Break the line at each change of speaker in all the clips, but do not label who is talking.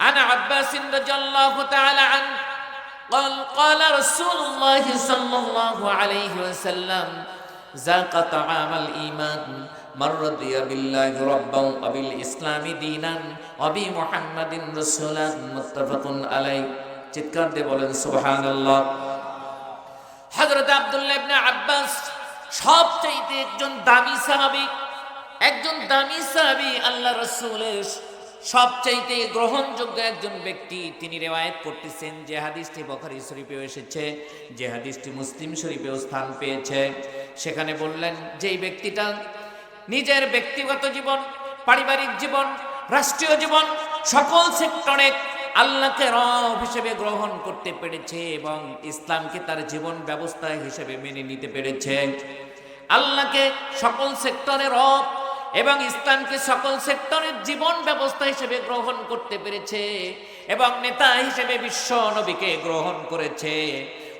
عن عباس رضي الله تعالى عنه قال قال رسول الله صلى الله عليه وسلم ذاق طعام الإيمان من رضي بالله ربا وبالإسلام دينا وبمحمد رسولا متفق عليه চিৎকার দিয়ে বলেন সুবহানাল্লাহ হযরত আব্দুল্লাহ ইবনে আব্বাস সবচাইতে একজন দামি সাহাবী একজন দামি সাহাবী আল্লাহ রাসূলের সবচাইতে গ্রহণযোগ্য একজন ব্যক্তি, তিনি রেওয়ায়ত করতেছেন, যে হাদিসটি বখারি শরীফেও এসেছে, যে হাদিসটি মুসলিম শরীফেও স্থান পেয়েছে। সেখানে বললেন যে এই ব্যক্তিটা নিজের ব্যক্তিগত জীবন, পারিবারিক জীবন, রাষ্ট্রীয় জীবন, সকল সেক্টরে আল্লাহকে রব হিসেবে গ্রহণ করতে পেরেছে এবং ইসলামকে তার জীবন ব্যবস্থা হিসেবে মেনে নিতে পেরেছে। আল্লাহকে সকল সেক্টরে রব এবং ইসলামকে সকল সেক্টরের জীবন ব্যবস্থা হিসেবে গ্রহণ করতে পেরেছে এবং নেতা হিসেবে বিশ্ব নবীকে গ্রহণ করেছে।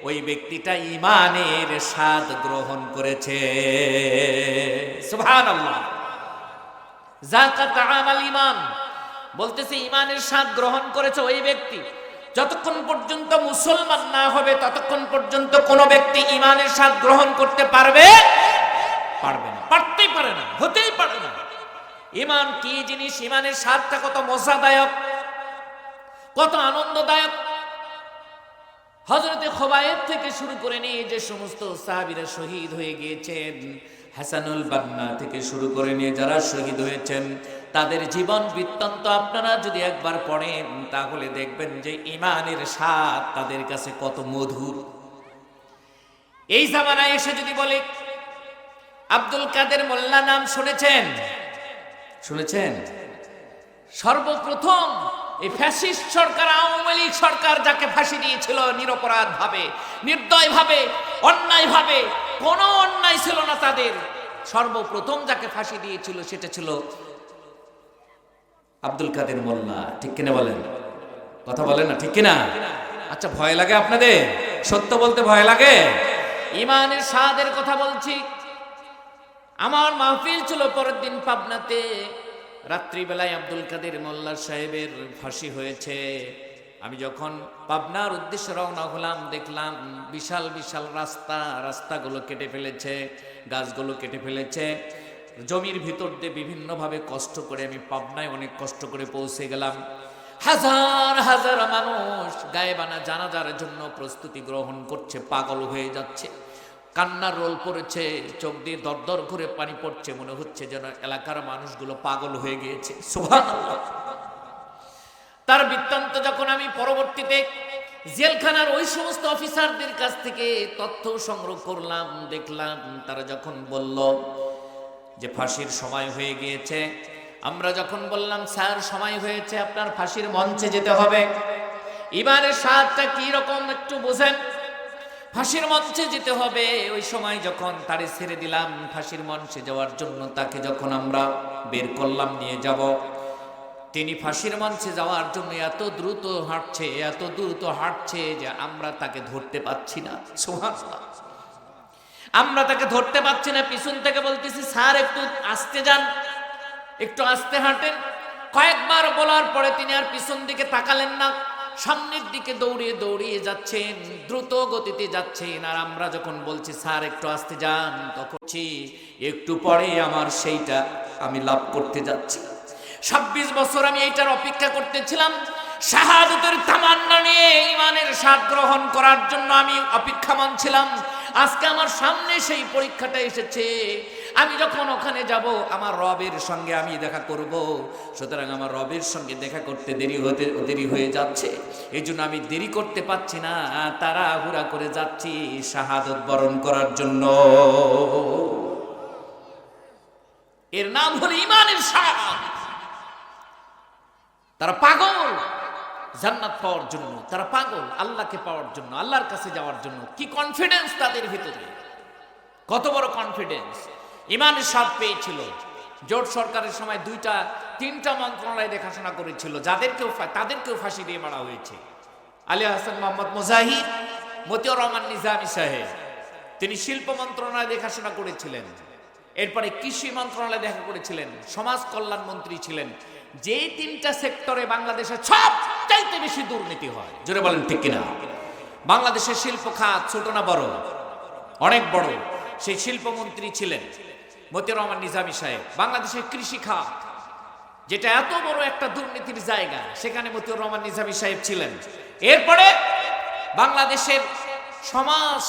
ওই ব্যক্তিটা ইমানের স্বাদ গ্রহণ করেছে। ইমান বলতেছে ইমানের স্বাদ গ্রহণ করেছে ওই ব্যক্তি। যতক্ষণ পর্যন্ত মুসলমান না হবে, ততক্ষণ পর্যন্ত কোনো ব্যক্তি ইমানের স্বাদ গ্রহণ করতে পারবে পারবে না পারতেই পারে না হতেই পারে না ইমান কি জিনিস? ইমানের স্বাদটা কত মজাদায়ক, কত আনন্দদায়ক। হজরতে খোবায়েব থেকে শুরু করে নিয়ে যে সমস্ত সাহাবিরা শহীদ হয়ে গিয়েছেন, হাসানুল বান্না থেকে শুরু করে নিয়ে যারা শহীদ হয়েছেন, তাদের জীবন বৃত্তান্ত আপনারা যদি একবার পড়েন, তাহলে দেখবেন যে ইমানের স্বাদ তাদের কাছে কত মধুর। এই জামানায় এসে যদি বলে, আব্দুল কাদের মোল্লা নাম শুনেছেন? শুনেছেন? সর্বপ্রথম এই ফ্যাসিস্ট সরকার, আওয়ামী লীগ সরকার যাকে ফাঁসি দিয়েছিল নিরপরাধ ভাবে নির্দয় ভাবে অন্যায় ভাবে কোনো অন্যায় ছিল না তাদের। সর্বপ্রথম যাকে ফাঁসি দিয়েছিল সেটা ছিল আব্দুল কাদের মোল্লা। ঠিক কিনা বলেন? কথা বলেন না, ঠিক কিনা? আচ্ছা ভয় লাগে আপনাদের? সত্য বলতে ভয় লাগে? ইমানের স্বাদের কথা বলছি। আমার মাহফিল ছিল পরের দিন পাবনাতে। রাত্রিবেলায় আব্দুল কাদের মোল্লা সাহেবের ফাঁসি হয়েছে। আমি যখন পাবনার উদ্দেশ্যে রওনা হলাম, দেখলাম বিশাল বিশাল রাস্তা, রাস্তাগুলো কেটে ফেলেছে, গাছগুলো কেটে ফেলেছে। জমির ভিতর দিয়ে বিভিন্নভাবে কষ্ট করে আমি পাবনায় অনেক কষ্ট করে পৌঁছে গেলাম। হাজার হাজার মানুষ গায়েবানা জানাজার জন্য প্রস্তুতি গ্রহণ করছে, পাগল হয়ে যাচ্ছে। কান্নার রোল পড়েছে চোখ দিয়ে দরদর করে পানি পড়ছে, মনে হচ্ছে যেন এলাকার মানুষগুলো পাগল হয়ে গিয়েছে। তার বৃত্তান্ত যখন আমি পরবর্তীতে জেলখানার ওই সমস্ত অফিসারদের কাছ থেকে তথ্য সংগ্রহ করলাম, দেখলাম, তারা যখন বলল যে ফাঁসির সময় হয়ে গিয়েছে, আমরা যখন বললাম, স্যার, সময় হয়েছে, আপনার ফাঁসির মঞ্চে যেতে হবে। ইমানের স্বাদটা কি রকম একটু বোঝেন। ফাঁসির মঞ্চে যেতে হবে। ওই সময় যখন তারে ছেড়ে দিলাম, ফাঁসির মঞ্চে যাওয়ার জন্য তাকে যখন আমরা বের করলাম, নিয়ে যাব। তিনি ফাঁসির মঞ্চে যাওয়ার জন্য এত দ্রুত হাঁটছে, এত দ্রুত হাঁটছে যে আমরা তাকে ধরতে পাচ্ছি না। আমরা তাকে ধরতে পাচ্ছি না, পিছন থেকে বলতেছি, স্যার, একটু আসতে যান, একটু আস্তে হাঁটেন। কয়েকবার বলার পরে তিনি আর পিছন দিকে তাকালেন না। সামনের দিকে দৌড়িয়ে দৌড়িয়ে যাচ্ছেন, দ্রুত গতিতে যাচ্ছেন। আর আমরা যখন বলছি, স্যার, একটু আসতে যান, তখন একটু পরে আমার সেইটা আমি লাভ করতে যাচ্ছি। ছাব্বিশ বছর আমি এইটার অপেক্ষা করতেছিলাম। শাহাদতের তামান্না নিয়ে ইমানের স্বাদ গ্রহণ করার জন্য আমি অপেক্ষামান ছিলাম। আজকে আমার সামনে সেই পরীক্ষাটা এসেছে। আমি যখন ওখানে যাব, আমার রবের সঙ্গে আমি দেখা করব। সুতরাং আমার রবের সঙ্গে দেখা করতে দেরি হতে, দেরি হয়ে যাচ্ছে। এই জন্য আমি দেরি করতে পারছি না তারা হুরা করে যাচ্ছি শাহাদত বরণ করার জন্য। এর নাম হলো ইমানের স্বাদ তারা পাগল। জান্নাত পাওয়ার জন্য, তারা পাগল, আল্লাহকে পাওয়ার জন্য, আল্লাহর কাছে যাওয়ার জন্য। কি কনফিডেন্স তাদের ভিতরে? কত বড় কনফিডেন্স ইমানের সাপ পেয়েছিল। জোট সরকারের সময় দুইটা, তিনটা মন্ত্রণালয় দেখাশোনা করেছিল। যাদেরকেও তাদেরকেও ফাঁসি দিয়ে মারা হয়েছে। আলী হাসান মোহাম্মদ মুজাহিদ, মতিউর রহমান নিজামী সাহেব, তিনি শিল্প মন্ত্রণালয় দেখাশোনা করেছিলেন। এরপরে কৃষি মন্ত্রণালয় দেখা করেছিলেন। সমাজ কল্যাণ মন্ত্রী ছিলেন। যে তিনটা সেক্টরে বাংলাদেশে সবচাইতে বেশি দুর্নীতি হয়। জোরে বলেন, ঠিক কিনা? বাংলাদেশের শিল্প খাত ছোট না বড়? অনেক বড়। সেই শিল্পমন্ত্রী ছিলেন মতিউর রহমান নিজামী সাহেব, বাংলাদেশের কৃষি খাত যেটা এত বড় একটা দুর্নীতির জায়গা, সেখানে মতিউর রহমান নিজামী সাহেব ছিলেন। এরপরে বাংলাদেশের সমাজ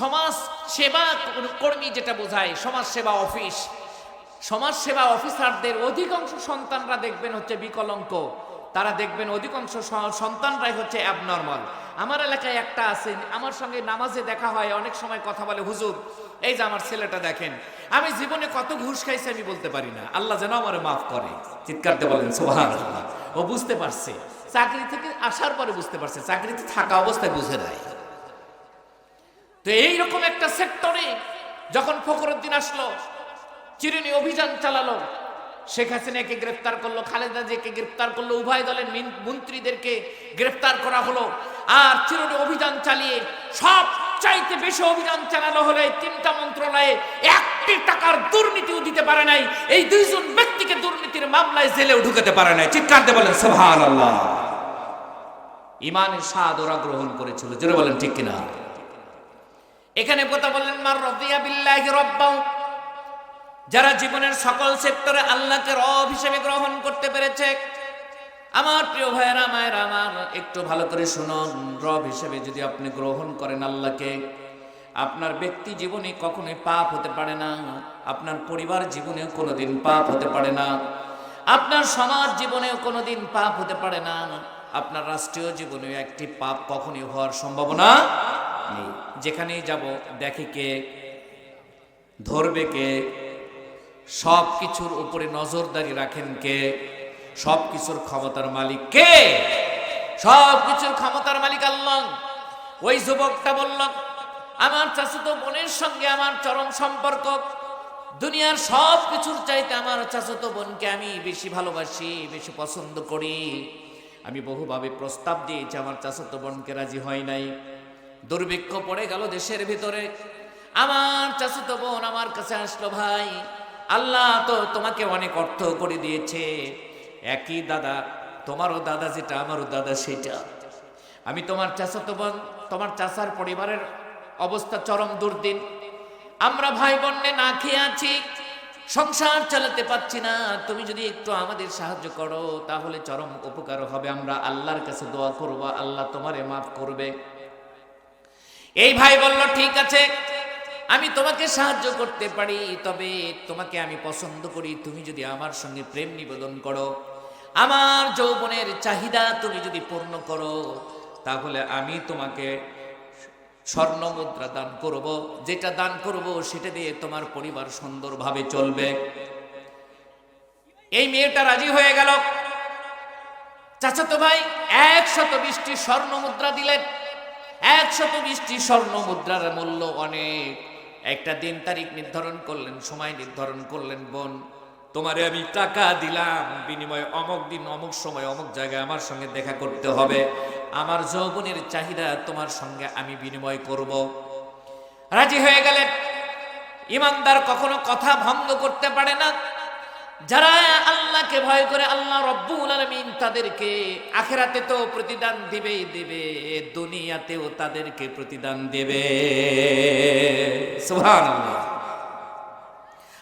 সমাজ সেবা কর্মী যেটা বোঝায়, সমাজ সেবা অফিস, সমাজ সেবা অফিসারদের অধিকাংশ সন্তানরা দেখবেন হচ্ছে বিকলঙ্ক। তারা দেখবেন অধিকাংশ সন্তানরাই হচ্ছে অ্যাবনর্মাল আমার এলাকায় একটা আছে, আমার সঙ্গে নামাজে দেখা হয়, অনেক সময় কথা বলে, হুজুর, এই যে আমার ছেলেটা দেখেন, আমি জীবনে কত ঘুষ খাইছি আমি বলতে পারি না। আল্লাহ যেন আমার মাফ করে। চিৎকারতে বলেন সোহান ও বুঝতে পারছে। চাকরি থেকে আসার পরে বুঝতে পারছে, চাকরিতে থাকা অবস্থায় বুঝে নেয় তো এইরকম একটা সেক্টরে যখন ফখরুদ্দিন আসলো, চিরুনি অভিযান চালালো শেখ হাসিনাকে গ্রেফতার করল, খালেদা জিয়াকে গ্রেফতার করল, উভয় দলের মন্ত্রীদেরকে গ্রেফতার করা হলো। আর চিরুনি অভিযান চালিয়ে সব চাইতে বেশি অভিযান চালানো হলে তিনটা মন্ত্রণালয়ে একটি টাকার দুর্নীতিও দিতে পারে নাই, এই দুইজন ব্যক্তিকে দুর্নীতির মামলায় জেলেও ঢুকাতে পারে নাই। চিৎকারতে বলেন সুবহান আল্লাহ ইমানের স্বাদ ওরা গ্রহণ করেছিল। জোরে বলেন, ঠিক কিনা? এখানে কথা বললেন, মার রদিয়া বিল্লাহি রব্বাউ যারা জীবনের সকল সেক্টরে আল্লাহকে রব হিসেবে গ্রহণ করতে পেরেছে, আমার প্রিয় ভাইয়েরা, মায়ের, আমার একটু ভালো করে শুনুন। রব হিসেবে যদি আপনি গ্রহণ করেন আল্লাহকে, আপনার ব্যক্তি জীবনে কখনোই পাপ হতে পারে না, আপনার পরিবার জীবনে কোনোদিন পাপ হতে পারে না, আপনার সমাজ জীবনেও কোনোদিন পাপ হতে পারে না, আপনার রাষ্ট্রীয় জীবনেও একটি পাপ কখনই হওয়ার সম্ভাবনা নেই। যেখানেই যাব, দেখে কে, ধরবে কে সব কিছুর উপরে নজরদারি রাখেন কে? সব কিছুর ক্ষমতার মালিক কে? সব কিছুর ক্ষমতার মালিক আল্লাহ। ওই যুবকটা বলল, আমার চাচাতো বোনের সঙ্গে আমার চরম সম্পর্ক। দুনিয়ার সব কিছুর চাইতে আমার চাচাতো বোনকে আমি বেশি ভালোবাসি, বেশি পছন্দ করি। আমি বহুভাবে প্রস্তাব দিয়েছি, আমার চাচাতো বোনকে রাজি হয় নাই। দুর্ভিক্ষ পড়ে গেল দেশের ভিতরে। আমার চাচাতো বোন আমার কাছে আসলো ভাই আল্লাহ তো তোমাকে অনেক অর্থ করে দিয়েছে। একই দাদা, তোমারও দাদা যেটা, আমারও দাদা সেটা। আমি তোমার চাচাতো বোন, তোমার চাচার পরিবারের অবস্থা চরম দুর্দিন। আমরা ভাই বোনে না খেয়ে আছি, সংসার চালাতে পারছি না। তুমি যদি একটু আমাদের সাহায্য করো, তাহলে চরম উপকার হবে। আমরা আল্লাহর কাছে দোয়া করব, আল্লাহ তোমারে মাফ করবে। এই ভাই বলল, ঠিক আছে আমি তোমাকে সাহায্য করতে পারি, তবে তোমাকে আমি পছন্দ করি, তুমি যদি আমার সঙ্গে প্রেম নিবেদন করো, আমার যৌবনের চাহিদা তুমি যদি পূর্ণ করো, তাহলে আমি তোমাকে স্বর্ণ মুদ্রা দান করব। যেটা দান করব, সেটা দিয়ে তোমার পরিবার সুন্দরভাবে চলবে। এই মেয়েটা রাজি হয়ে গেল। চাচাতো ভাই, একশত বিশটি স্বর্ণ মুদ্রা দিলেন। একশত বিশটি স্বর্ণ মুদ্রার মূল্য অনেক। একটা দিন তারিখ নির্ধারণ করলেন, সময় নির্ধারণ করলেন, বোন, তোমারে আমি টাকা দিলাম, বিনিময়ে অমুক দিন, অমুক সময়, অমুক জায়গায় আমার সঙ্গে দেখা করতে হবে। আমার যৌবনের চাহিদা তোমার সঙ্গে আমি বিনিময় করব। রাজি হয়ে গেলেন? ইমানদার কখনো কথা ভঙ্গ করতে পারে না। যারা আল্লাহকে ভয় করে, আল্লাহ রব্বুল আলমিন তাদেরকে আখেরাতে তো প্রতিদান দিবেই দেবে। দুনিয়াতেও তাদেরকে প্রতিদান দেবে।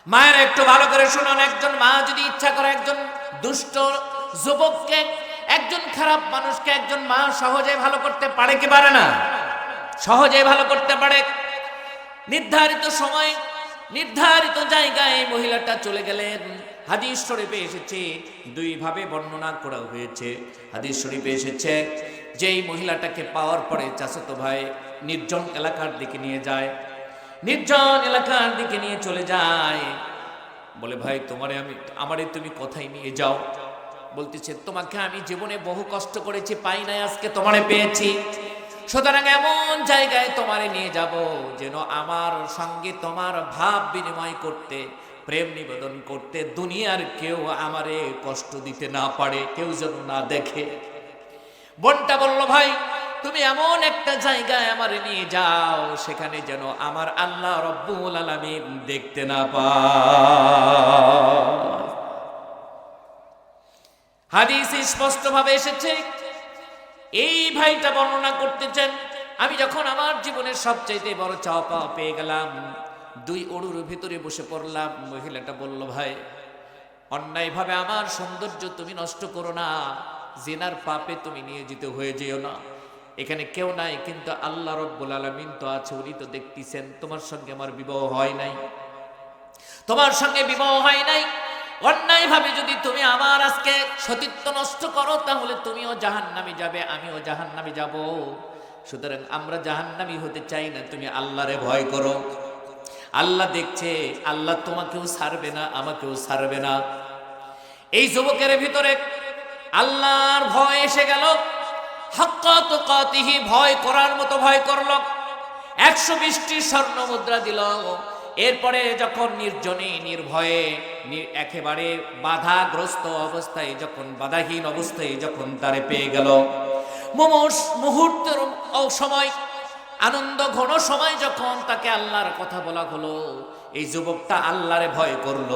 মায়ের একটু ভালো করে শুনুন, একজন মা যদি ইচ্ছা করে একজন দুষ্ট যুবককে, একজন খারাপ মানুষকে, একজন মা সহজে ভালো করতে পারে কি পারে না? সহজে ভালো করতে পারে। নির্ধারিত সময় নির্ধারিত জায়গায় মহিলাটা চলে গেলেন। হাদিস শরীফে এসেছে দুই ভাবে বর্ণনা করা হয়েছে। হাদিস শরীফে এসেছে, যেই মহিলাটাকে পাওয়ার পরে চাচাতো ভাই নির্জন এলাকার দিকে নিয়ে যায়, নির্জন এলাকার দিকে নিয়ে চলে যায়। বলে, ভাই, তোমারে আমি, আমারে তুমি কোথায় নিয়ে যাও? বলতেছে, তোমাকে আমি জীবনে বহু কষ্ট করেছি, পাই নাই, আজকে তোমারে পেয়েছি। সুতরাং এমন জায়গায় তোমারে নিয়ে যাব যেন আমার সঙ্গে তোমার ভাব বিনিময় করতে, প্রেম নিবেদন করতে দুনিয়ার কেউ আমারে কষ্ট দিতে না পারে, কেউ যেন না দেখে। বোনটা বলল, ভাই, তুমি এমন একটা জায়গায় আমার নিয়ে যাও সেখানে যেন আমার আল্লাহ রব্বুল আলামিন দেখতে না পায়। হাদিস স্পষ্টভাবে এসেছে এই ভাইটা বর্ণনা করতেছেন, আমি যখন আমার জীবনের সবচাইতে বড় চাওয়া পাওয়া পেয়ে গেলাম, দুই অড়ুর ভিতরে বসে পড়লাম, মহিলাটা বলল, ভাই, অন্যায়ভাবে আমার সৌন্দর্য তুমি নষ্ট করো না, জেনার পাপে তুমি নিয়োজিত হয়ে যেও না। এখানে কেউ নাই, কিন্তু আল্লাহ রব্বুল আলমিন তো আছে, উনি তো দেখতেছেন, তোমার সঙ্গে আমার বিবাহ হয় নাই। তোমার সঙ্গে বিবাহ হয় নাই অন্যায় ভাবে যদি তুমি আমার আজকে সতীত্ব নষ্ট করো, তাহলে তুমিও জাহান্নামে যাবে, আমিও জাহান্নামে যাব। সুতরাং আমরা জাহান্নামি হতে চাই না, তুমি আল্লাহরে ভয় করো। আল্লাহ দেখছে, আল্লাহ তোমাকেও ছাড়বে না, আমাকেও ছাড়বে না। এই যুবকের ভিতরে আল্লাহর ভয় এসে গেল। ভয় করার মতো ভয় করল। একশো বিশটি স্বর্ণ মুদ্রা দিল। এরপরে যখন নির্জনে, নির্ভয়ে একেবারে বাধাগ্রস্ত অবস্থায়, যখন বাধাহীন অবস্থায়, যখন তারে পেয়ে গেল। মোমোস মুহূর্তের সময়, আনন্দ, ঘন সময় যখন তাকে আল্লাহর কথা বলা হলো, এই যুবকটা আল্লাহরে ভয় করল।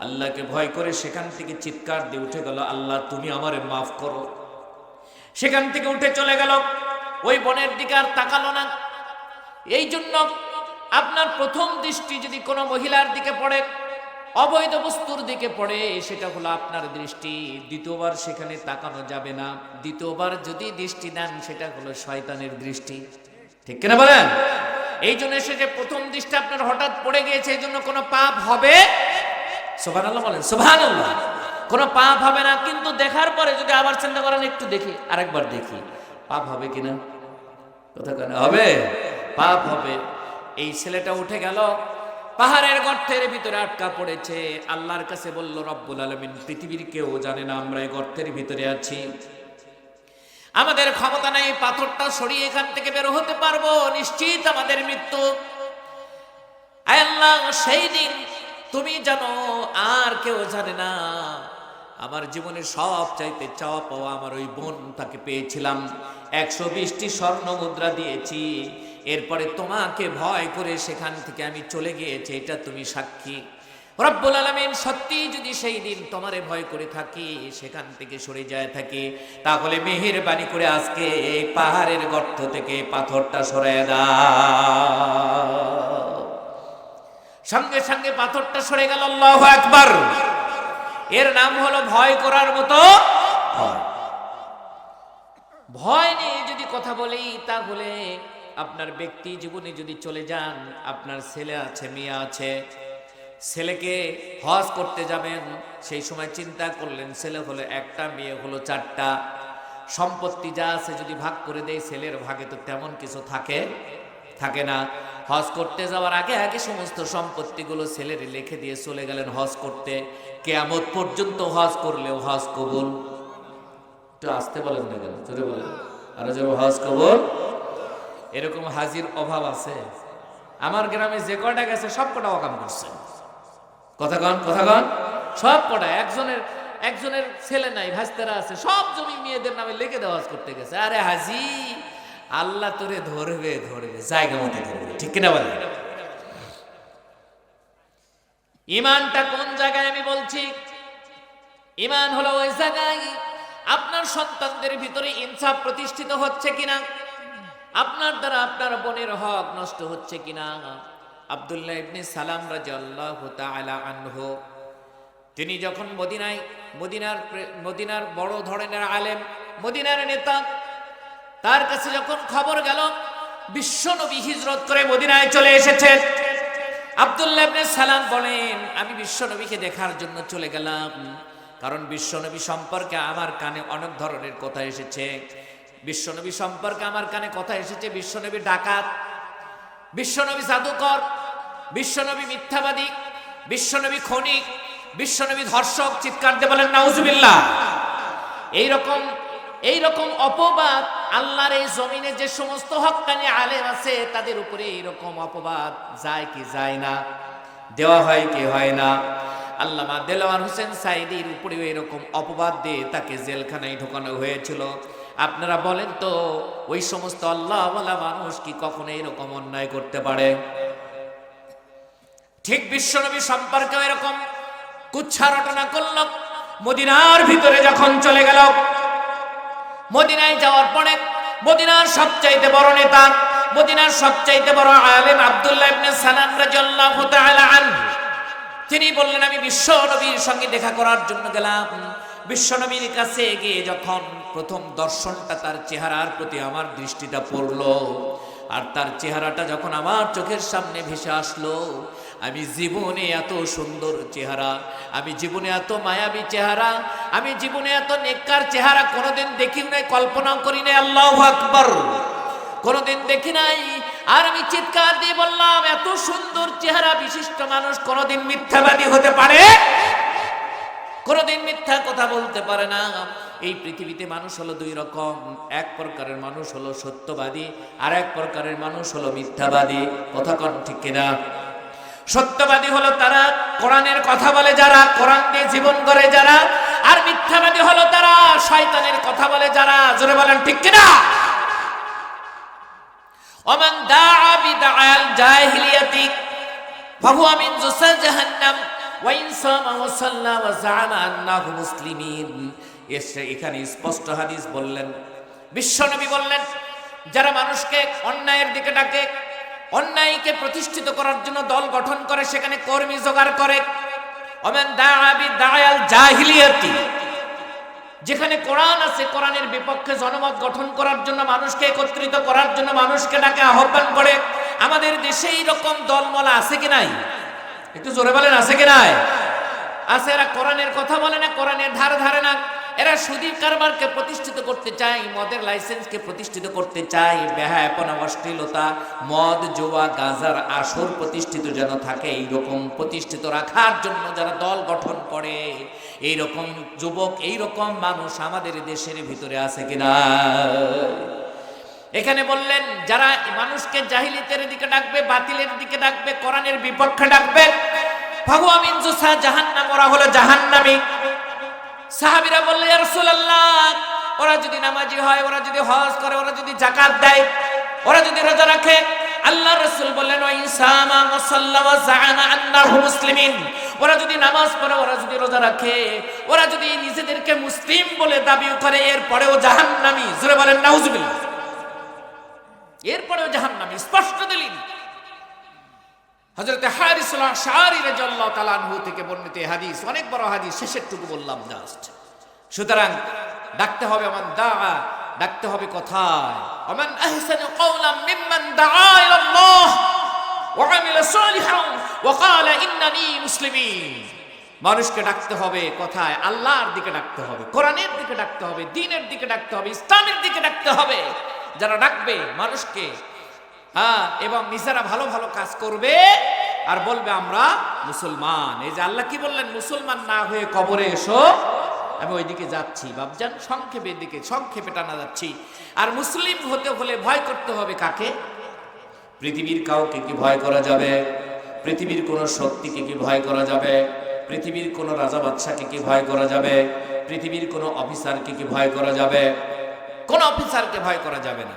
আল্লাহকে ভয় করে সেখান থেকে চিৎকার দিয়ে উঠে গেল, আল্লাহ, তুমি আমারে মাফ করো। সেখান থেকে উঠে চলে গেল। ওই বনের দিকে আর তাকালো না। এই জন্য আপনার প্রথম দৃষ্টি যদি কোনো মহিলার দিকে পড়ে, অবৈধ বস্তুর দিকে পড়ে, সেটা হলো আপনার দৃষ্টি। দ্বিতীয়বার সেখানে তাকানো যাবে না। দ্বিতীয়বার যদি দৃষ্টি দেন, সেটা হলো শয়তানের দৃষ্টি। ঠিক কিনা বলেন? এই জন্য সে যে প্রথম দৃষ্টি আপনার হঠাৎ পড়ে গিয়েছে, এই জন্য কোনো পাপ হবে? সোভান আল্লাহ বলেন সোভান আল্লাহ কোনো পাপ হবে না, কিন্তু দেখার পরে যদি আবার চিন্তা করেন, একটু দেখি, আরেকবার দেখি। পাপ হবে কিনা? কথা কেন হবে? পাপ হবে। এই ছেলেটা উঠে গেল, পাহাড়ের গর্তের ভিতরে আটকা পড়েছে। আল্লাহর কাছে বলল, রব্বুল আলমিন, পৃথিবীর কেউ জানে না আমরা এই গর্তের ভিতরে আছি। আমাদের ক্ষমতা নাই, পাথরটা সরিয়ে এখান থেকে বের হতে পারব, নিশ্চিত আমাদের মৃত্যু। আল্লাহ, সেই দিন তুমি জানো, আর কেউ জানে না। আমার জীবনের সব চাইতে চাওয়া পাওয়া আমার ওই বোন তাকে পেয়েছিলাম। একশো বিশটি স্বর্ণ মুদ্রা দিয়েছি। এরপরে তোমাকে ভয় করে সেখান থেকে আমি চলে গিয়েছি, এটা তুমি সাক্ষী। রব্বুল আলমিন সত্যি যদি সেই দিন তোমারে ভয় করে থাকি, সেখান থেকে সরে যায় থাকি, তাহলে মেহেরবানি করে আজকে এই পাহাড়ের গর্ত থেকে পাথরটা সরায় দাও। সঙ্গে সঙ্গে পাথরটা সরে গেল, আল্লাহ একবার এর নাম হলো ভয় করার মতো। ভয় নিয়ে যদি কথা বলি, তাহলে আপনার ব্যক্তি জীবনে যদি চলে যান, আপনার ছেলে আছে, মেয়ে আছে, ছেলেকে হজ করতে যাবেন, সেই সময় চিন্তা করলেন, ছেলে হলো একটা, মেয়ে হলো চারটা। সম্পত্তি যা আছে যদি ভাগ করে দেয়, ছেলের ভাগে তো তেমন কিছু থাকে থাকে না। হজ করতে যাওয়ার আগে আগে সমস্ত সম্পত্তিগুলো ছেলের লিখে দিয়ে চলে গেলেন হজ করতে। কেয়ামত পর্যন্ত হজ করলেও হজ কবুল। একটু আসতে বলেন না কেন? জোরে বলেন। আরও যাব হজ কবুল? এরকম হাজির অভাব আছে। আমার গ্রামে যে কটা গেছে, সব কটা অকাম করছে। কথা কন কথা কন। সব কটা, একজনের একজনের ছেলে নাই ভাস্তারা আছে, সব জমি মেয়েদের নামে লিখে দেওয়াজ করতে গেছে। আরে হাজি, আল্লাহ তোরে ধরবে ধরবে, জায়গা মতো ধরবে, ঠিক কিনা বলে ইমানটা কোন জায়গায় আমি বলছি? ইমান হলো ওই জায়গায় আপনার সন্তানদের ভিতরে ইনসাফ প্রতিষ্ঠিত হচ্ছে কিনা? আপনার দ্বারা আপনার বোনের হক নষ্ট হচ্ছে কিনা? আব্দুল্লাহ ইবনে সালাম রাদিয়াল্লাহু তাআলা আনহু, তিনি যখন মদিনায়, মদিনার মদিনার বড় ধরনের আলেম, মদিনার নেতা, তার কাছে যখন খবর গেল বিশ্বনবী হিজরত করে মদিনায় চলে এসেছেন আব্দুল্লাহ ইবনে সালাম বলেন, আমি বিশ্বনবীকে দেখার জন্য চলে গেলাম। কারণ বিশ্বনবী সম্পর্কে আমার কানে অনেক ধরনের কথা এসেছে। বিশ্বনবী সম্পর্কে আমার কানে কথা এসেছে, বিশ্বনবী ডাকাত, বিশ্বনবী জাদুকর, বিশ্বনবী মিথ্যাবাদী, বিশ্বনবী খনিক বিশ্বনবী ধর্ষক, চিৎকার দিয়ে বলেন, নাউজুবিল্লাহ। এইরকম এইরকম অপবাদ, আল্লাহর এই জমিনে যে সমস্ত হক্কানি আলেম আছে, তাদের উপরে এইরকম অপবাদ যায় কি যায় না, দেওয়া হয় কি হয় না। আল্লামা দেলোয়ার হোসেন সাইদির উপরেও এরকম অপবাদ দিয়ে তাকে জেলখানায় ঢোকানো হয়েছিল। আপনারা বলেন তো, ওই সমস্ত আল্লাহ আল্লাহওয়ালা মানুষ কি কখনো এরকম অন্যায় করতে পারে? ঠিক বিশ্বনবী সম্পর্কে এরকম। কুচ্ছা রটনা করল, মদিনার ভিতরে যখন চলে গেল, মদিনায় যাওয়ার পরে মদিনার সবচাইতে বড় নেতা, মদিনার সবচাইতে বড় আলেম আব্দুল্লাহ ইবনে সালাম রাদিয়াল্লাহু তাআলা আনহু। তিনি বললেন, আমি বিশ্ব নবীর সঙ্গে দেখা করার জন্য গেলাম। বিশ্ব নবীর কাছে গিয়ে যখন প্রথম দর্শনটা তার চেহারার প্রতি আমার দৃষ্টিটা পড়ল, আর তার চেহারাটা যখন আমার চোখের সামনে ভেসে আসলো, আমি জীবনে এত সুন্দর চেহারা, আমি জীবনে এত মায়াবী চেহারা, আমি জীবনে এত নেককার চেহারা কোনোদিন দেখি নাই, কল্পনাও করি নাই, আল্লাহ আকবর। কোনোদিন দেখি নাই। আর আমি চিৎকার দিয়ে বললাম, এত সুন্দর চেহারা বিশিষ্ট মানুষ কোনোদিন মিথ্যাবাদী হতে পারে? কোনোদিন মিথ্যা কথা বলতে পারে না। এই পৃথিবীতে মানুষ হলো দুই রকম। এক প্রকারের মানুষ হলো সত্যবাদী, আর এক প্রকারের মানুষ হলো মিথ্যাবাদী। কথা কন ঠিক কিনা? সত্যবাদী হলো তারা কোরআনের কথা বলে যারা, কোরআন দিয়ে জীবন করে যারা, আর মিথ্যাবাদী হলো তারা শয়তানের কথা বলে যারা। জোরে বলেন ঠিক কিনা? অমান দা আবি দা আল জাহিলিয়াতি, ফাহুয়া মিন জুসা জাহান্নাম। ওয়াইন সামা ওয়া সাল্লা ওয়া জানা আন্নাহু মুসলিমিন। এসে এখানে স্পষ্ট হাদিস বললেন। বিশ্বনবী বললেন, যারা মানুষকে অন্যায়ের দিকে ডাকে, অন্যায়কে প্রতিষ্ঠিত করার জন্য দল গঠন করে, সেখানে কর্মী জোগাড় করে। অমেন দায়াবি দায়াল জাহিলিয়াতি। যেখানে কোরআন আছে, কোরআনের বিপক্ষে জনমত গঠন করার জন্য মানুষকে একত্রিত করার জন্য মানুষকে ডাকে, আহ্বান করে, আমাদের দেশে এইরকম দলমলা আছে কি নাই? একটু জোরে বলেন, আছে কি নাই? আছে, এরা কোরআনের কথা বলে না, কোরআনের ধার ধারে না। এরা সুদীপ কারবারকে প্রতিষ্ঠিত করতে চায়, মদের লাইসেন্সকে প্রতিষ্ঠিত করতে চায়, বেহায়াপনা, অশ্লীলতা, মদ, জোয়া, গাজার আসর প্রতিষ্ঠিত যেন থাকে, এইরকম প্রতিষ্ঠিত রাখার জন্য যারা দল গঠন করে, এইরকম যুবক, এইরকম মানুষ আমাদের দেশের ভিতরে আছে কিনা এখানে বললেন, যারা মানুষকে জাহিলিতের দিকে ডাকবে, বাতিলের দিকে ডাকবে, কোরআনের বিপক্ষে ডাকবে ভাবু আমিন জুসা জাহান্নাম, ওরা হলো জাহান্নামী। সাহাবিরা বললে রাসূলুল্লাহ, ওরা যদি নামাজি হয়, ওরা যদি হজ করে, ওরা যদি যাকাত দেয়, ওরা যদি রোজা রাখে, আল্লাহ রাসূল বললেন, ওয়া ইনসামা মুসাল্লা ওয়া জাআনা আন্নাহু মুসলিমিন। ওরা যদি নামাজ পড়ে, ওরা যদি রোজা রাখে, ওরা যদি নিজেদেরকে মুসলিম বলে দাবি করে, এরপরেও জাহান্নামী। জোরে বলেন, নাউজুবিল্লাহ। এরপরেও জাহান্নামী। স্পষ্ট দলিল। হজরত হারিসুল্লাহ শাহরি রাদিয়াল্লাহু তাআলা আনহু থেকে বর্ণিত হাদিস, অনেক বড় হাদিস শেষের টুকু বললাম জাস্ট সুতরাং ডাকতে হবে আমার দাআ, ডাকতে হবে কথায়। আহসানু কওলাম মিম্মান দাআ ইলাল্লাহ, ওয়া আমিলা সালিহান, ওয়া ক্বালা ইন্নানি মুসলিমিন। মানুষকে ডাকতে হবে কথায়, আল্লাহর দিকে ডাকতে হবে, কোরআনের দিকে ডাকতে হবে, দ্বীনের দিকে ডাকতে হবে, ইসলামের দিকে ডাকতে হবে। যারা ডাকবে মানুষকে হ্যাঁ এবং নিজেরা ভালো ভালো কাজ করবে আর বলবে আমরা মুসলমান। এই যে আল্লাহ কি বললেন? মুসলমান না হয়ে কবরে এসো। আমি ওইদিকে যাচ্ছি। বাবজান সংক্ষেপের দিকে সংক্ষেপে টানা যাচ্ছি। আর মুসলিম হতে হলে ভয় করতে হবে কাকে? পৃথিবীর কাউকে কি ভয় করা যাবে? পৃথিবীর কোন শক্তিকে কি ভয় করা যাবে? পৃথিবীর কোন রাজা বাদশাকে কি ভয় করা যাবে? পৃথিবীর কোন অফিসারকে কি ভয় করা যাবে? কোন অফিসারকে ভয় করা যাবে না।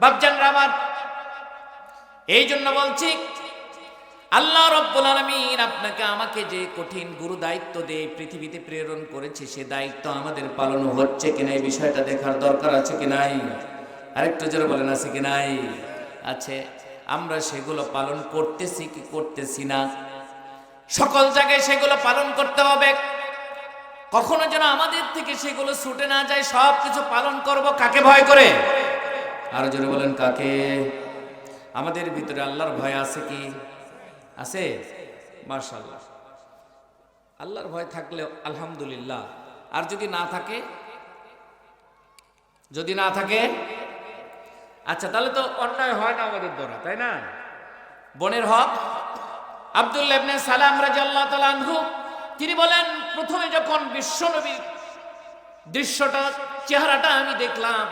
বাবজানরা আমার এই জন্য বলছি, আল্লাহ রব্বুল আলমিন আপনাকে আমাকে যে কঠিন গুরু দায়িত্ব দিয়ে পৃথিবীতে প্রেরণ করেছে, সে দায়িত্ব আমাদের পালন হচ্ছে কিনা এই বিষয়টা দেখার দরকার আছে কি নাই? আরেকটু জোরে বলেন, আছে কি নাই? আছে, আমরা সেগুলো পালন করতেছি কি করতেছি না? সকল জায়গায় সেগুলো পালন করতে হবে। কখনো যেন আমাদের থেকে সেগুলো ছুটে না যায় সব কিছু পালন করব কাকে ভয় করে? আরও জোরে বলেন, কাকে? আমাদের ভিতরে আল্লাহর ভয় আছে কি? আছে? মার্শাল্লাহ আল্লাহর ভয় থাকলে আলহামদুলিল্লাহ। আর যদি না থাকে? যদি না থাকে? আচ্ছা তাহলে তো অন্যায় হয় না আমাদের দ্বারা, তাই না? বনের হক, আব্দুল্লাহ সালাম রাদিয়াল্লাহু তাআলা তিনি বলেন, প্রথমে যখন বিশ্বনবীর দৃশ্যটা, চেহারাটা আমি দেখলাম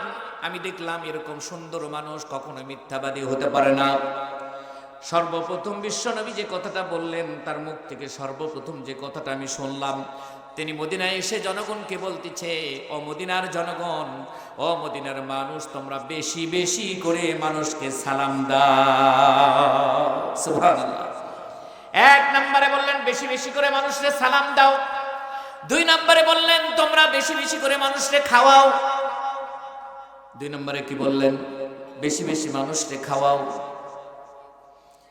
আমি দেখলাম এরকম সুন্দর মানুষ কখনো মিথ্যাবাদী হতে পারে না। সর্বপ্রথম বিশ্বনবী যে কথাটা বললেন, তার মুখ থেকে সর্বপ্রথম যে কথাটা আমি শুনলাম, তিনি মদিনায় এসে জনগণকে বলতেছে, ও মদিনার জনগণ, ও মদিনার মানুষ, তোমরা বেশি বেশি করে মানুষকে সালাম দাও। এক নম্বরে বললেন, বেশি বেশি করে মানুষকে সালাম দাও। দুই নম্বরে বললেন, তোমরা বেশি বেশি করে মানুষকে খাওয়াও। দুই নম্বরে কি বললেন? বেশি বেশি মানুষকে খাওয়াও।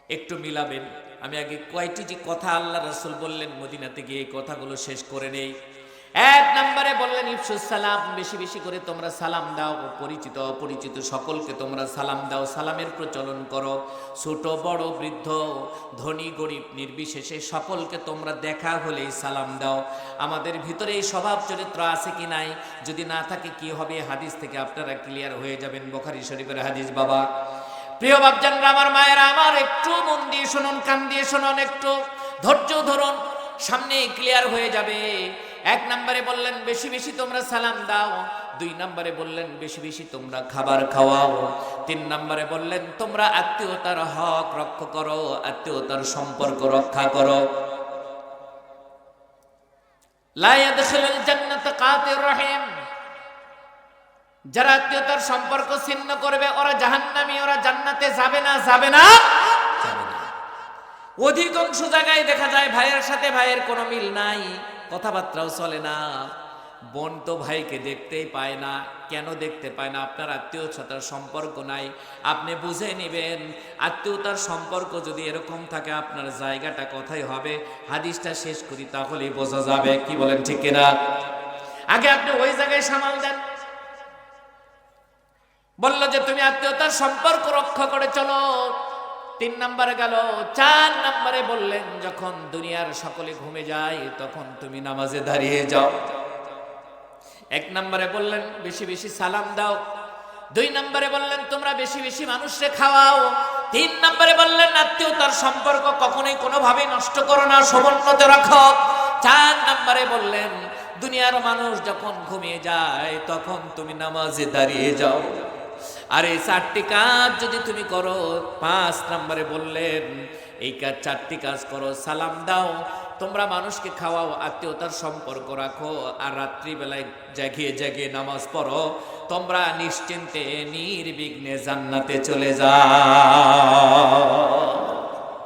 একটু মিলাবেন। আমি আগে কয়টি যে কথা আল্লাহ রসুল বললেন, মদিনাতে গিয়ে এই কথাগুলো শেষ করে নেই। এক নম্বরে বললেন, ইফসুস সালাম, বেশি বেশি করে তোমরা সালাম দাও, পরিচিত অপরিচিত সকলকে তোমরা সালাম দাও, সালামের প্রচলন করো। ছোট, বড়, বৃদ্ধ, ধনী, গরিব, নির্বিশেষে সকলকে তোমরা দেখা হলেই সালাম দাও। আমাদের ভিতরে এই স্বভাব চরিত্র আছে কি নাই? যদি না থাকে, কি হবে? হাদিস থেকে আপনারা ক্লিয়ার হয়ে যাবেন, বখারি শরীফের হাদিস, বাবা। প্রিয় বাপজানরা, আমার মায়েরা, আমার একটু মন দিয়ে শুনুন, কান দিয়ে শুনুন, একটু ধৈর্য ধরুন। সামনে ক্লিয়ার হয়ে যাবে। এক নম্বরে বললেন, বেশি বেশি তোমরা সালাম দাও। দুই নম্বরে বললেন, বেশি বেশি তোমরা খাবার খাওয়াও। তিন নম্বরে বললেন, তোমরা আত্মীয়তার হক রক্ষা করো, আত্মীয়তার সম্পর্ক রক্ষা করো। যারা আত্মীয়তার সম্পর্ক ছিন্ন করবে, ওরা জাহান্নামী, ওরা জান্নাতে যাবে না যাবে না। অধিকাংশ জায়গায় দেখা যায় ভাইয়ের সাথে ভাইয়ের কোনো মিল নাই, কথাবার্তাও চলে না। বোন তো ভাইকে দেখতেই পায় না, কেন দেখতে পায় না? আপনার আত্মীয়তার সম্পর্ক নাই, আপনি বুঝে নেবেন। আত্মীয়তার সম্পর্ক যদি এরকম থাকে, আপনার জায়গাটা কোথায় হবে? হাদিসটা শেষ করি, তাহলেই বোঝা যাবে, কি বলেন ঠিক কিনা? আগে আপনি ওই জায়গায় সামাল দেন। বলল যে, তুমি আত্মীয়তার সম্পর্ক রক্ষা করে চলো। তিন নম্বরে গেল, চার নম্বরে বললেন, যখন দুনিয়ার সকলে ঘুমে যায়, তখন তুমি নামাজে দাঁড়িয়ে যাও। এক নম্বরে বললেন, বেশি বেশি সালাম দাও। দুই নম্বরে বললেন, তোমরা বেশি বেশি মানুষকে খাওয়াও। তিন নম্বরে বললেন আত্মীয়তার সম্পর্ক কখনোই কোনোভাবে নষ্ট করো না, সমুন্নত রাখো। চার নম্বরে বললেন, দুনিয়ার মানুষ যখন ঘুমিয়ে যায়, তখন তুমি নামাজে দাঁড়িয়ে যাও। আর এই চারটি কাজ যদি তুমি করো, পাঁচ নম্বরে বললেন, এই কাজ চারটি কাজ করো, সালাম দাও, তোমরা মানুষকে খাওয়াও, আত্মীয়তার সম্পর্ক রাখো, আর রাত্রিবেলায় জাগিয়ে জাগিয়ে নামাজ পড়ো, তোমরা নিশ্চিন্তে নির্বিঘ্নে জান্নাতে চলে যাও।